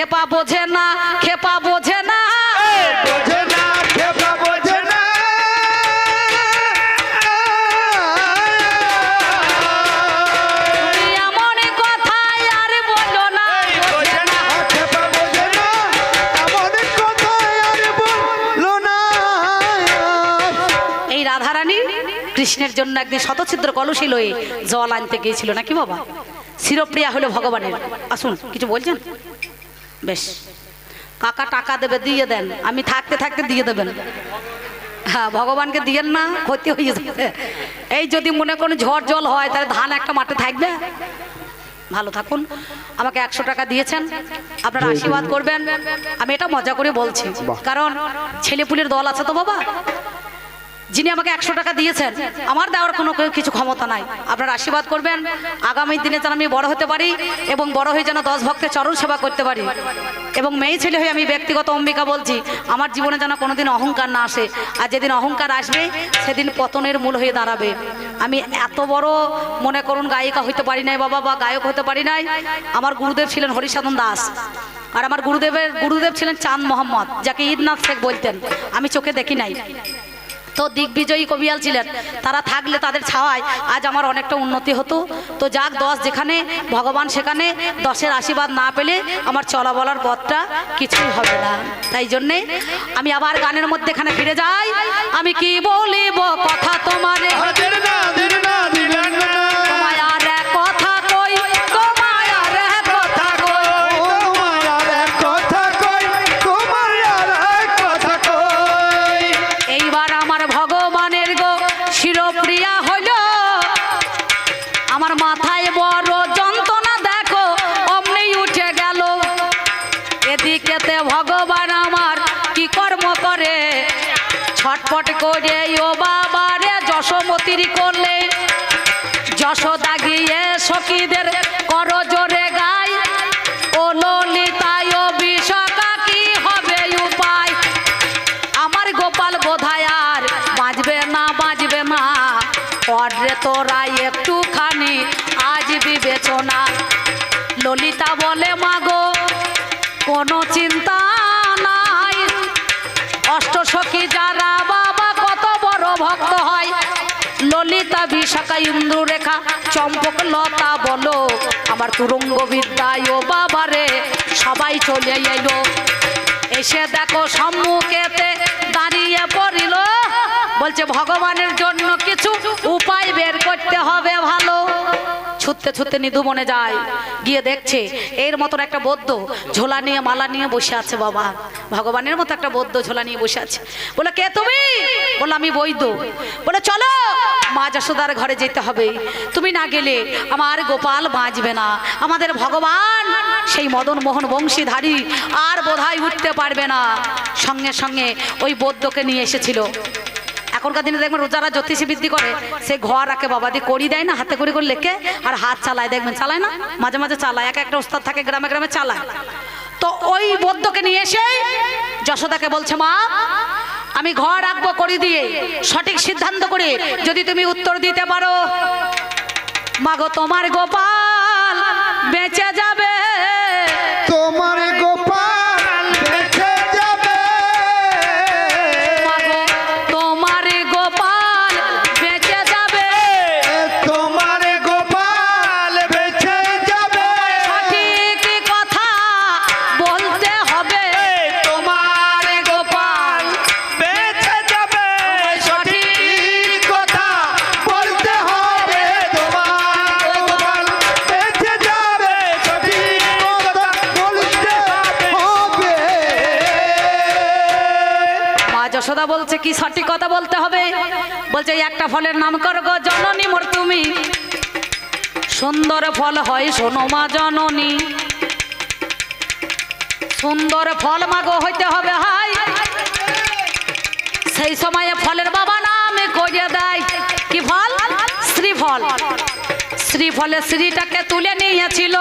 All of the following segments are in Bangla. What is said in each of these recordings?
খেপা বোঝে না খেপা বোঝে না। বোঝে না খেপা বোঝে না। এমন কথাই আর বলো না বোঝে না। খেপা বোঝে না এমন কথা আর বলো না। এই রাধারানী কৃষ্ণের জন্য একদিন শতছিদ্র কলসী লয়ে জল আনতে গিয়েছিল নাকি বাবা? শিরপ্রিয়া হলো ভগবানের। আসুন কিছু বলছেন? বেশ। কাকা টাকা দেবে দিয়ে দেন। আমি থাকতে থাকতে দিয়ে দেবেন। হ্যাঁ ভগবানকে দিয়েন না ক্ষতি হয়ে যাবে। এই যদি মনে কোনো ঝড় জল হয় তাহলে ধান একটা মাঠে থাকবে। ভালো থাকুন। আমাকে একশো টাকা দিয়েছেন। আপনারা আশীর্বাদ করবেন। আমি এটা মজা করে বলছি। কারণ ছেলেপুলের দল আছে তো বাবা। যিনি আমাকে একশো টাকা দিয়েছেন, আমার দেওয়ার কোনো কিছু ক্ষমতা নাই। আপনারা আশীর্বাদ করবেন। আগামী দিনে যেন আমি বড় হতে পারি এবং বড় হয়ে যেন দশ ভক্তের চরণ সেবা করতে পারি। এবং মেয়ে ছেলে হয়ে আমি ব্যক্তিগত অম্বিকা বলছি, আমার জীবনে যেন কোনোদিন অহংকার না আসে। আর যেদিন অহংকার আসবে, সেদিন পতনের মূল হয়ে দাঁড়াবে। আমি এত বড় মনে করুন গায়িকা হইতে পারি নাই বাবা বা গায়ক হতে পারি নাই। আমার গুরুদেব ছিলেন হরিসাধন দাস। আর আমার গুরুদেবের, গুরুদেব ছিলেন চাঁদ মোহাম্মদ, যাকে ঈদনাথ শেখ বলতেন। আমি চোখে দেখি নাই। তো দিগ্বিজয়ী কবিয়াল ছিলেন। তারা থাকলে তাদের ছাওয়ায় আজ আমার অনেকটা উন্নতি হতো। তো যাক, দশ যেখানে, ভগবান সেখানে, দশের আশীর্বাদ না পেলে আমার চলা বলার পথটা কিছুই হবে না। তাই জন্যে আমি আবার গানের মধ্যে এখানে ফিরে যাই। আমি কি বলিব? যশোমতির করলে যশোদা গিয়ে সখীদের বিশাখা ইন্দ্র রেখা, চম্পক লতা বলো। আমার তুরঙ্গ বিদ্যায় ও বাবারে, সবাই চলে এলো। এসে দেখো সম্মুখেতে দাঁড়িয়ে পড়িল। বলছে, ভগবানের জন্য কিছু উপায় বের করতে হবে ভালো। ছুটতে ছুটতে নিধু মনে যায়। গিয়ে দেখছে এর মতন একটা বৌদ্ধ ঝোলা নিয়ে মালা নিয়ে বসে আছে বাবা। ভগবানের মতো একটা বৌদ্ধ ঝোলা নিয়ে বসে আছে। বলে, কে তুমি? বলে, আমি বৈদ্য। বলে, চলো, মা যশোদার ঘরে যেতে হবে। তুমি না গেলে আমার গোপাল বাঁচবে না। আমাদের ভগবান সেই মদন মোহন বংশীধারী আর বোধহয় উঠতে পারবে না। সঙ্গে সঙ্গে ওই বৌদ্ধকে নিয়ে এসেছিল। এখনকার দিনে দেখবেন রোজারা জ্যোতিষী বৃদ্ধি করে, সে ঘর রাখে বাবা দিয়ে করি দেয় না, হাতে করে করে লেখে আর হাত চালায়, দেখবেন চালায় না? মাঝে মাঝে চালায়, এক একটা ওস্তাদ থাকে গ্রামে গ্রামে চালায়। তো ওই বৌদ্ধকে নিয়ে এসে যশোদাকে বলছে, মা, আমি ঘর রাখব করি দিয়ে, সঠিক সিদ্ধান্ত করে যদি তুমি উত্তর দিতে পারো। মাগো, তোমার গোপাল যশোদা বলছে, কি সঠিক কথা বলতে হবে? বলছে, একটা ফলের নাম করো গো জননী মোর তুমি। সুন্দর ফল হয় শোনো মা জননী। সুন্দর ফল মাগো হইতে হবে হাই সেই সময়ে ফলের বাবা নামে করিয়ে দেয়। কি ফল? শ্রীফল। শ্রীফলে শ্রীটাকে তুলে নিয়েছিল।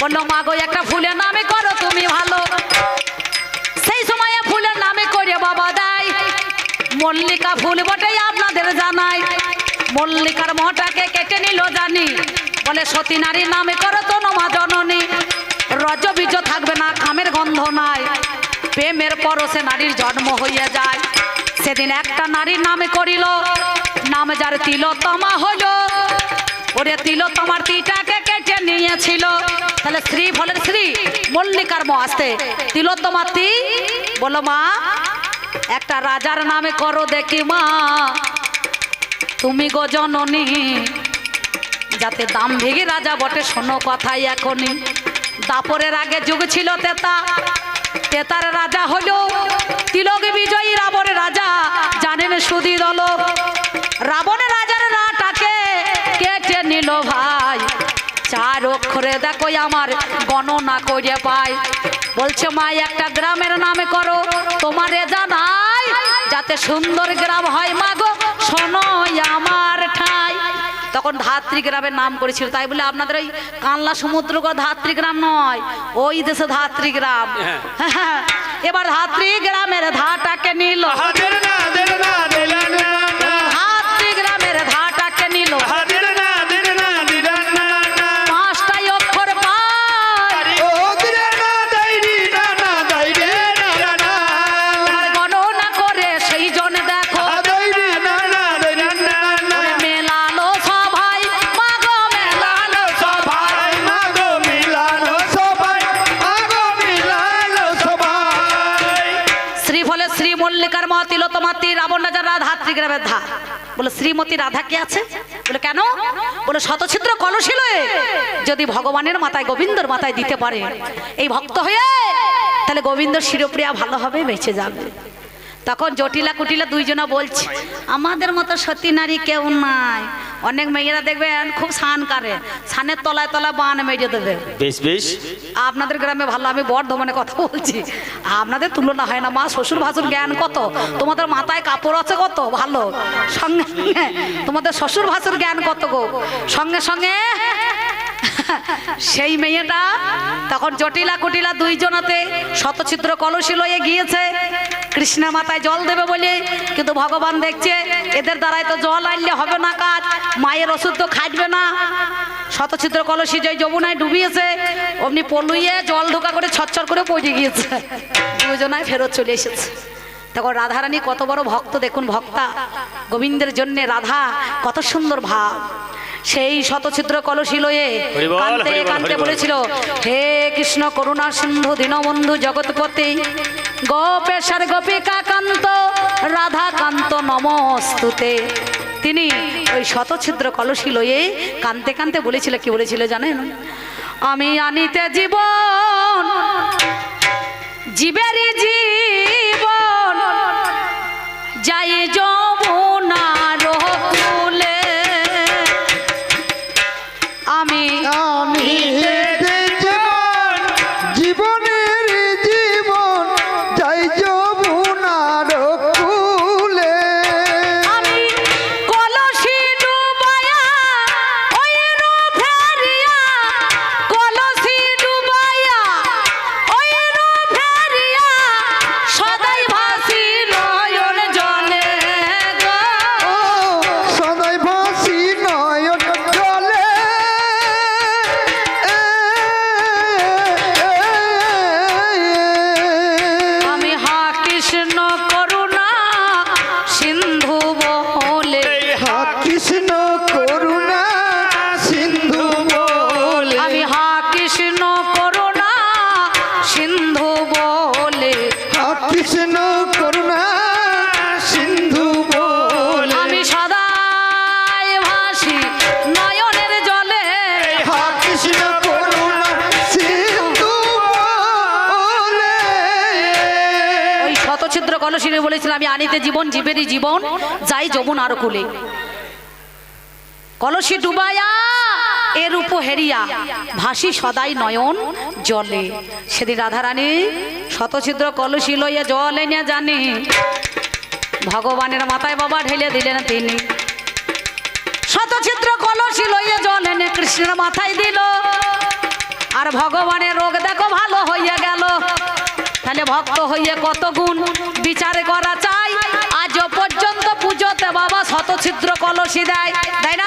বলল, মাগো, একটা ফুলের নামে করো মল্লিকা ফুল বটে আপনাদের জানাই। মল্লিকার মহটাকে কেটে নিল জানি। বলে, সতী নারীর নামে করো তো নমা জননী। রজ বীজ থাকবে না, খামের গন্ধ নাই। প্রেমের পরশে নারীর জন্ম হইয়া যায়। সেদিন একটা নারীর নামে করিল, নাম যার তিলোত্তমা হইল। ওরে তিলোত্তমার তিটাকে কেটে নিয়েছিল। তাহলে শ্রী ফলের শ্রী মল্লিকার ম আসতে তিলোত্তমার তি? বলো মা একটা রাজার নামে করো দেখি মা। তুমি গো যাতে দাম ভেগে রাজা বটে, শোনো কথাই এখনই। দাপরের আগে যুগ ছিল তেতা, তেতার রাজা হলো তিলক বিজয়ী রাবণের রাজা, জানেন সুদি দল। রাবণের রাজার রাটাকে কেটে নিল ভাই? চার অক্ষরে দেখো আমার গণনা করে পাই। বলছে, মা, একটা গ্রামের নামে করো। যাতে সুন্দর গ্রাম হয় মাগো। শোনো আমার ঠাই। তখন ধাত্রী গ্রামের নাম করেছিল। তাই বলে আপনাদের ওই কানলা সমুদ্র ধাত্রী গ্রাম নয় ওই দেশে ধাত্রী গ্রাম। এবার ধাত্রী গ্রামের ধাটাকে নিল। রাজার ব্যথা। বলে, শ্রীমতী রাধা কে আছে? বলে, কেন? বলে, শতছিদ্র কলশিল যদি ভগবানের মাথায়, গোবিন্দর মাথায় দিতে পারে, এই ভক্ত হয়ে, তাহলে গোবিন্দর শিরপ্রিয়া ভালো হবে, বেঁচে যাবে। তখন জটিলা কুটিলা দুইজনা বলছে আমাদের মতো সতী নারী কেউ নাই। অনেক মেয়েরা দেখবেন খুব সান কারে সানের তলায় তলায় বান মেজে দেবে। বেশ বেশ। আপনাদের গ্রামে ভালো আমি বর্ধমানে কথা বলছি। আপনাদের তুলনা হয় না মা শ্বশুর ভাসুর জ্ঞান কত? তোমাদের মাথায় কাপড় আছে কত? ভালো। সঙ্গে সঙ্গে তোমাদের শ্বশুর ভাসুর জ্ঞান কত গো? সঙ্গে সঙ্গে সেই মেয়েটা তখন জটিলা কুটিলা দুইজনাতে শতচিত্র কলসি লয়ে গিয়েছে। কৃষ্ণের মাথায় জল দেবে বলে, কিন্তু ভগবান দেখছে এদের দ্বারাই তো জল আনলে হবে না কাজ, মায়ের ওষুধ তো খাটবে না। শতচিত্র কলসি যে যমুনায় ডুবিয়েছে, অমনি পলুইয়ে জল ঢোকা করে ছচ্ছর করে পড়ে গিয়েছে। দুজনায় ফেরত চলে এসেছে। তখন রাধারানী কত বড় ভক্ত দেখুন, ভক্তা। গোবিন্দের জন্যে রাধা কত সুন্দর ভাব। সেই শতচিত্র কলসি লয়ে কান্তে কান্তে বলেছিল হে কৃষ্ণ করুণা সিন্ধু দীনবন্ধু জগৎপতি গোপেশ্বর গোপিকা কান্ত রাধা কান্ত নমস্তুতে। তিনি ওই শতছিদ্র কলসি লয়ে কানতে কানতে বলেছিল কি বলেছিল জানেন? আমি আনিতে জীবন জীবেরই জীবন যাই যমুনার বলেছিলাম আমি আনিতে জীবন, জীবেরই জীবন, যাই যমুনার কুলে। কলসি ডুবায়া এর উপ হেরিয়া, ভাসি সদাই নয়ন জলে। সেদিন রাধারানী শতছিদ্র কলসি লইয়া জল এনে জানি। ভগবানের মাথায় বাবা ঢেলে দিলেন তিনি। শতছিদ্র কলসি লইয়া জল এনে কৃষ্ণের মাথায় দিল। আর ভগবানের রোগ দেখো, ভালো হইয়া গেল। তাহলে ভক্ত হইয়া কত গুণ বিচার করা চাই। আজ পর্যন্ত পুজোতে বাবা শতছিদ্র কলসি দেয়। তাই না?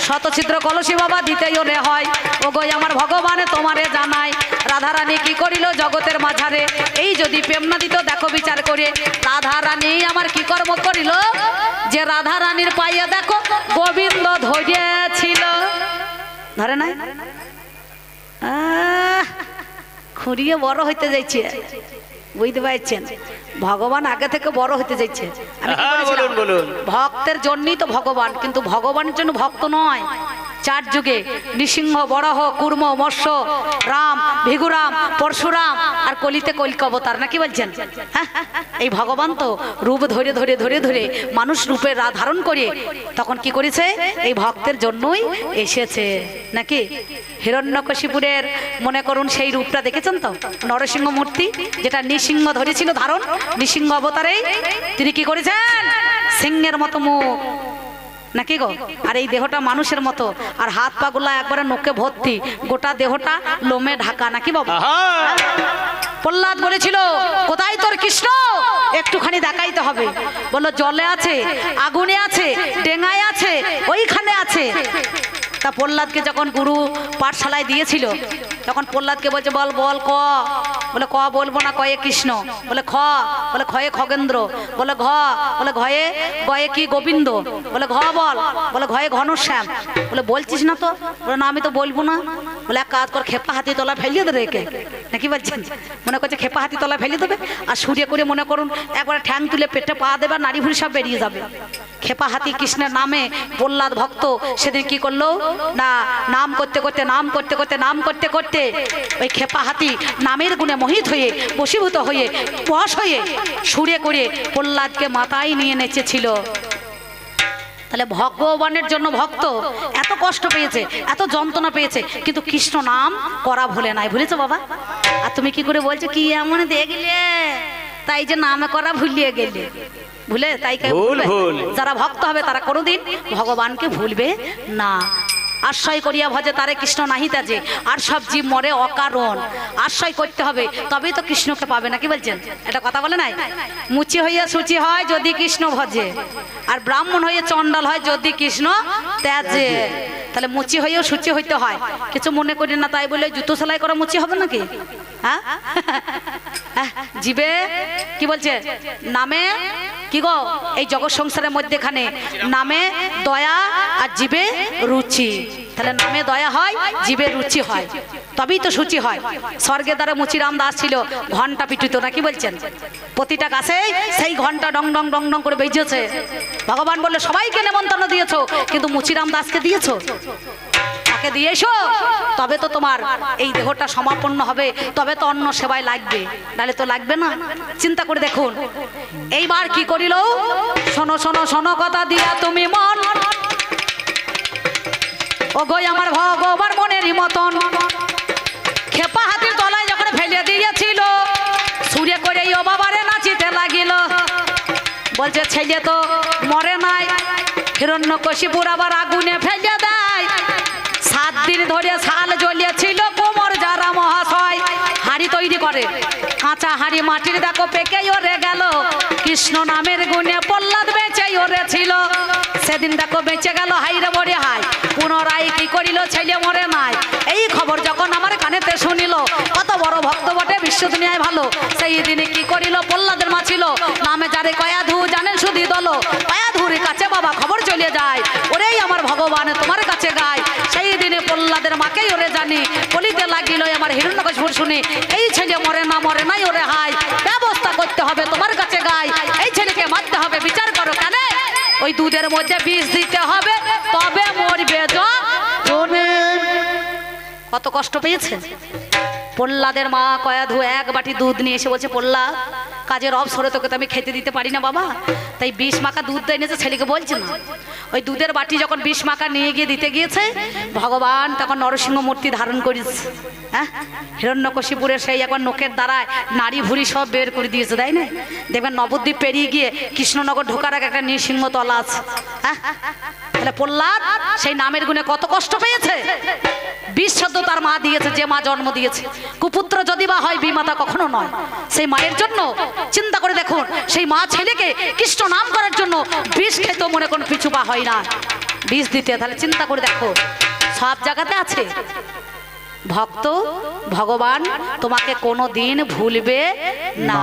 শতছিদ্র কলসী বাবা দিতেই ওরে হয়। ও গই আমার ভগবানে তোমারে জানায়। রাধারানী কি করিল জগতের মাঝারে? এই যদি প্রেম না দিত দেখো বিচার করে। রাধারানী আমার কি কর্ম করিল? যে রাধারানীর পাইয়া দেখো গোবিন্দ ধরিয়েছিল। ধরে নাই? আহ, খুঁড়িয়ে বড় হইতে যাইছে। বুঝতে পারছেন? ভগবান আগে থেকে বড় হতে যাচ্ছে কি হ্যাঁ। ভক্তের জন্যই তো ভগবান কিন্তু ভগবানের জন্য ভক্ত নয়। চার যুগে নৃসিংহ বরাহ কুর্ম, মৎস্য, রাম, ভিগুরাম, পরশুরাম আর কলিতে কলিক অবতার, নাকি বলছেন? হ্যাঁ? এই ভগবান তো রূপ ধরে ধরে ধরে ধরে মানুষ রূপে ধারণ করে তখন কি করেছে? এই ভক্তের জন্যই এসেছে। নাকি? হিরণ্যকশিপুরের মনে করুন সেই রূপটা দেখেছেন তো? নরসিংহ মূর্তি, যেটা নৃসিংহ ধরেছিল ধারণ, নৃসিংহ অবতারেই তিনি কি করেছেন? সিংহের মতো মুখ নাকি গো? আর এই দেহটা মানুষের মতো। আর হাত পা গুলা একবারে নোকে ভর্তি। গোটা দেহটা লোমে ঢাকা নাকি বাবা? প্রহ্লাদ বলেছিল কোথায় তোর কৃষ্ণ? একটুখানি দেখাইতে হবে। বলল জলে আছে আগুনে আছে ডেঙায় আছে ওইখানে আছে। তা প্রহ্লাদকে যখন গুরু পাঠশালায় দিয়েছিল, তখন প্রহ্লাদকে বলছে, বল বল, ক। বলে, ক বলব না, কয়ে কৃষ্ণ। বলে, খ। বলে খয়ে খগেন্দ্র। বলে, ঘ। বলে, ঘয়ে গয়ে কি গোবিন্দ। বলে, ঘ বল। বলে, ঘয়ে ঘনশ্যাম। বলে, বলছিস না তো? বলে, না, আমি তো বলব না। বলে এক কাজ কর খেপা হাতি তলা ফেলিয়ে দেবে একে নাকি বলছেন মনে করছে খেপা হাতি তলা ফেলিয়ে দেবে আর সূর্য করে মনে করুন একবার ঠ্যাং তুলে পেটে পা দেবে নারী ভুড়ি সব বেরিয়ে যাবে খেপা হাতি কৃষ্ণের নামে প্রহ্লাদ ভক্ত সেদিন কি করল না নাম করতে করতে নাম করতে করতে নাম করতে করতে ওই খেপা হাতি নামের গুণে মোহিত হয়ে, বশীভূত হয়ে, বশ হয়ে, সুরে করে প্রহ্লাদকে মাথায় নিয়ে নেচেছিল। তাহলে ভগবানের জন্য ভক্ত এত কষ্ট পেয়েছে এত যন্ত্রণা পেয়েছে কিন্তু কৃষ্ণ নাম করা ভুলে নাই। ভুলেছো বাবা? আর তুমি কি করে বলছো কি এমন দেখলে? তাই যে নামে করা ভুলিয়ে গেলে। ভুলে? তাই। যারা ভক্ত হবে তারা কোনোদিন ভগবানকে ভুলবে না। আশ্রয় করিয়া ভজে, তারে কৃষ্ণ নাহিতা যে আর সব জীব মরে অকারণ। আশ্রয় করতে হবে, তবেই তো কৃষ্ণকে পাবে না কি বলছেন? এটা কথা বলে নাই? মুচি হইয়া সুচি হয় যদি কৃষ্ণ ভজে, আর ব্রাহ্মণ হয়ে চণ্ডাল হয় যদি কৃষ্ণ ত্যাজে। তাহলে মুচি হয়েও সুচি হইতে হয়। কিছু মনে করি না, তাই বলে জুতো সেলাই করা মুচি হবে নাকি? জিবে? কি বলছে? নামে? কি গো? এই জগৎ সংসারের মধ্যেখানে নামে দয়া আর জীবে রুচি। তাহলে নামে দয়া হয়, জীবে রুচি হয়। তবেই তো সূচি হয়। স্বর্গের দ্বারা মুচিরাম দাস ছিল ঘণ্টা পিটিত, না কি বলছেন? প্রতিটা গাছে সেই ঘণ্টা ডং ডং ডং ডং করে বেজেছে। ভগবান বললে, সবাইকে নেমন্তন্ন দিয়েছ, কিন্তু মুচিরাম দাসকে দিয়েছ? তাকে দিয়ে এসো। তবে তো তোমার এই দেহটা সমাপন্ন হবে, তবে তো অন্য সেবায় লাগবে। নাহলে তো লাগবে না। চিন্তা করে দেখুন। এইবার কি করিল? শোনো শোনো শোনো কথা দিয়া তুমি মন। ও গই আমার ভগবান মনেরই মতন। খেপা হাতির তলায় যখন ফেলে দিয়েছিল, সুরে করে ও বাবারে নাচিতে লাগিল। বলছে, ছেলে তো মরে নাই। হিরণ্য কশিপুর আবার আগুনে ফেলে দেয়। দিন ধরে শাল জ্বলিয়েছিল কোমর যারা মহাশয়। হাড়ি তৈরি করে। কাঁচা হাড়ি মাটির দেখো পেকে ওরে গেল। কৃষ্ণ নামের গুণে প্রহ্লাদ বেঁচে ওরে ছিল। সেদিন দেখো বেঁচে গেল হাইরে মরে হাই পুনরায় কি করিল ছেলে মরে নাই। এই খবর যখন আমার কানেতে শুনিল, কত বড় ভক্ত বটে বিশ্ব দুনিয়ায় ভালো। সেই দিনে কি করিল প্রহ্লাদের মা ছিল। নামে যারে কয়াধু জানেন শুধু দল জানি বলিতে লাগিল আমার হিরণ্যকশপুর শুনে এই ছেলে মরে না মরে নাই ওরে হাই ব্যবস্থা করতে হবে তোমার কাছে গায় এই ছেলেকে মারতে হবে বিচার করো কেন? ওই দুধের মধ্যে বিষ দিতে হবে তবে মরবে কত কষ্ট পেয়েছে প্রহ্লাদের মা কয়াধু এক বাটি দুধ নিয়ে এসে বলছে প্রহ্লাদ কাজের অবসরে তোকে তো আমি খেতে দিতে পারি না বাবা। তাই বিষ মাখা দুধ এনেছে ছেলেকে বলছে না। ওই দুধের বাটি যখন বিষ মাখা নিয়ে গিয়ে দিতে গিয়েছে, ভগবান তখন নরসিংহ মূর্তি ধারণ করেছে হ্যাঁ? হিরণ্যকশিপুরের সেই এখন নোকের দ্বারায় নারী ভুড়ি সব বের করে দিয়েছে, তাই না? দেখবেন নবদ্বীপ পেরিয়ে গিয়ে কৃষ্ণনগর ঢোকার এক একটা নৃসিংহ তলা আছে। হ্যাঁ? তাহলে প্রহ্লাদ, সেই নামের গুণে কত কষ্ট পেয়েছে? বিশ্বদ্য তার মা দিয়েছে, যে মা জন্ম দিয়েছে। কুপুত্র যদি বা হয়, বিমাতা কখনো নয়। সেই মায়ের জন্য চিন্তা করে দেখুন, সেই মা ছেলেকে কৃষ্ণ নাম করার জন্য বিষ খেতেও মনে কোন পিছু পা হয় না। বিষ দিতে, তাহলে চিন্তা করে দেখো, সব জায়গাতে আছে। ভক্ত, ভগবান তোমাকে কোনো দিন ভুলবে না।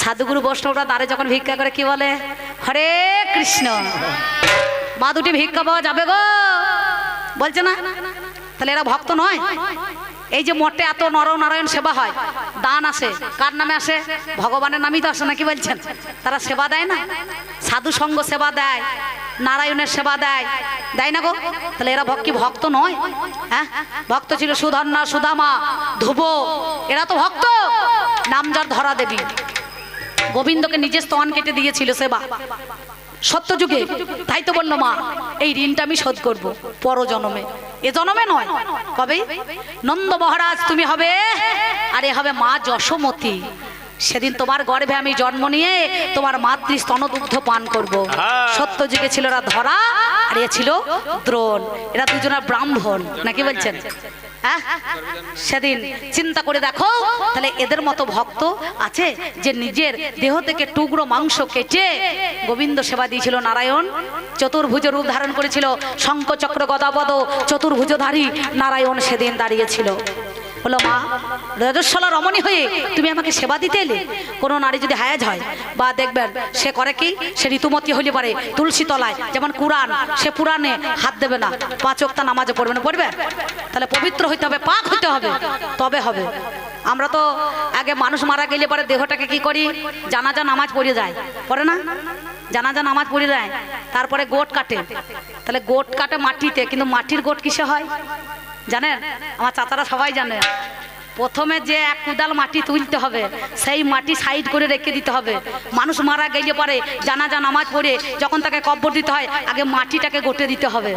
সাধুগুরু বৈষ্ণবরা দাঁড়ে যখন ভিক্ষা করে, কি বলে? হরে কৃষ্ণ। মা দুটি ভিক্ষা পাওয়া যাবে গো। বলছে না? তাহলে এরা ভক্ত নয়। এই যে মঠে এত নর নারায়ণ সেবা হয়, দান আসে, কার নামে আসে? ভগবানের নামই তো আসে নাকি বলছেন? তারা সেবা দেয় না? সাধু সঙ্গ সেবা দেয়, নারায়ণের সেবা দেয় দেয় না গো? তাহলে এরা ভক্তি ভক্ত নয়। হ্যাঁ? ভক্ত ছিল সুধন্যা সুধামা ধ্রুব, এরা তো ভক্ত। নামজার ধরা দেবী। গোবিন্দকে নিজের স্তন কেটে দিয়েছিল সেবা। সত্য যুগে তাই তো বলল মা এই ঋণটা আমি শোধ করব পর জনমে এ জনমে নয় কবে? নন্দ মহারাজ তুমি হবে আর এ হবে মা যশোমতী। সেদিন তোমার গর্ভে আমি জন্ম নিয়ে তোমার মাতৃ স্তনদুগ্ধ পান করব। সত্য যুগে ছিল ধরা আর এ ছিল দ্রোণ। এরা দুজনা ব্রাহ্মণ, নাকি বলছেন? হ্যাঁ? সেদিন চিন্তা করে দেখো, তাহলে এদের মতো ভক্ত আছে যে নিজের দেহ থেকে টুকরো মাংস কেটে গোবিন্দ সেবা দিয়েছিল নারায়ণ, চতুর্ভুজ রূপ ধারণ করেছিল শঙ্কর চক্র গদাপদ, চতুর্ভুজধারী নারায়ণ সেদিন দাঁড়িয়েছিল। বলো, মা, রজস্বলা রমণী হয়ে তুমি আমাকে সেবা দিতে এলে? কোনো নারী যদি হায়াজ হয়, বা দেখবেন সে করে কি? সে ঋতুমতি হইলে পারে, তুলসী তলায়, যেমন কুরআন, সে পুরাণে হাত দেবে না, পাঁচ ওক্তা নামাজে পড়বে না, পড়বে? তাহলে পবিত্র হইতে হবে, পাক হইতে হবে, তবে হবে। আমরা তো আগে মানুষ মারা গেলে পরে দেহটাকে কি করি? জানাজা, নামাজ পড়ে যায়। পড়ে না? জানাজা, নামাজ পড়ে যায়। তারপরে গোট কাটে। তাহলে গোট কাটে মাটিতে, কিন্তু মাটির গোট কিসে হয়? জানেন? আমার চাচারা সবাই জানে। প্রথমে যে এক কুদাল মাটি তুলতে হবে, সেই মাটি সাইড করে রেখে দিতে হবে। মানুষ মারা গেলে পরে জানাজা, নামাজ পড়ে যখন তাকে কব্বর দিতে হয়, আগে মাটিটাকে গোটে দিতে হবে।